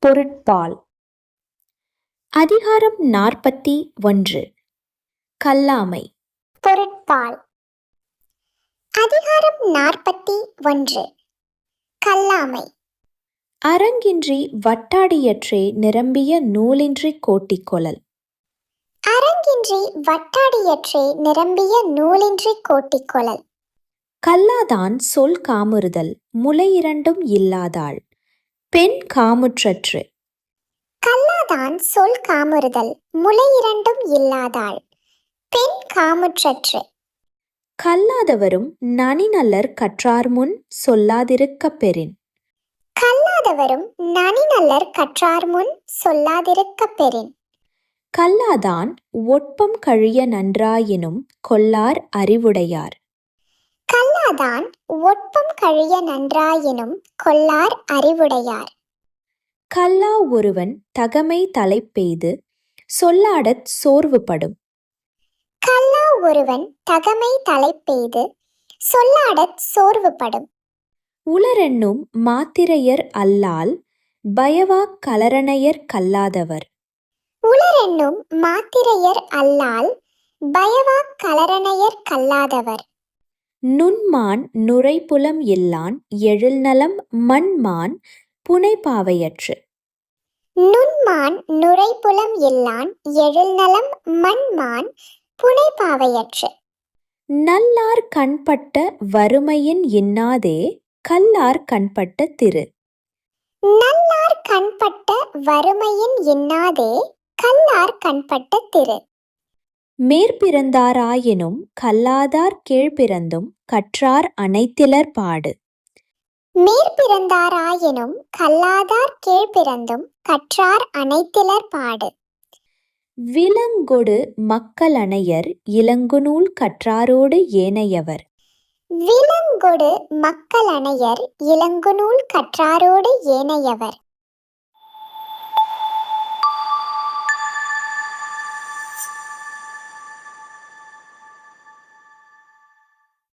பொருட்பால். அதிகாரம் நாற்பத்தி ஒன்று. கல்லாமை. பொருட்பால். அதிகாரம் நாற்பத்தி ஒன்று. கல்லாமை. அரங்கின்றி வட்டாடியற்றே நிரம்பிய நூலின்றி கோட்டிக்கொளல் அரங்கின்றி வட்டாடியற்றே நிரம்பிய நூலின்றி கோட்டிக்கொளல் கல்லாதான் சொல் காமுறுதல் முலை இரண்டும் இல்லாதாள். பெண் காமுற்றற்று. கல்லாதான் சொல் காமுறுதல் முலை இரண்டும் இல்லாதாள். பெண் காமுற்றற்று. கல்லாதவரும் நனிநல்லர் கற்றார் முன் சொல்லாதிருக்கப் பெறின். கல்லாதவரும் நனிநல்லர் கற்றார் முன் சொல்லாதிருக்கப் பெறின். கல்லாதான் ஒட்பம் கழிய நன்றாயினும் கொல்லார் அறிவுடையார். கல்லாதான் ஒட்பம் கழிய நன்றாயினும் கொல்லார் அறிவுடையார். கல்லா ஒருவன் தகமை தலைப்பெய்து சொல்லாடத் சோர்வுபடும். கல்லா ஒருவன் தகமை தலைப்பெய்து சொல்லாடச் சோர்வுபடும். உளரென்னும் மாத்திரையர் அல்லால் பயவாக் கலரணையர் கல்லாதவர். உளரென்னும் மாத்திரையர் அல்லால் பயவாக் கலரணையர் கல்லாதவர். நுண்மான் நுரைப்புலம் இல்லான் எழில்நலம் மண்மான் புனைபாவையற்று. நுண்மான் நுரைப்புலம் இல்லான் எழில்நலம் மண்மான் புனைபாவையற்று. நல்லார் கண்பட்ட வறுமையின் இன்னாதே கல்லார் கண்பட்ட திரு. நல்லார் கண்பட்ட வறுமையின் இன்னாதே கல்லார் கண்பட்ட திரு. மேற்பிறந்தாராயினும் கல்லாதார் கீழ்பிறந்தும் கற்றார் அனைத்திலர் பாடு. மேற்பிறந்தாராயினும் கல்லாதார் கீழ்பிறந்தும் கற்றார் அனைத்திலர் பாடு. விலங்கொடு மக்களணையர் இளங்குநூல் கற்றாரோடு ஏனையவர். விலங்கொடு மக்களணையர் இளங்குநூல் கற்றாரோடு ஏனையவர்.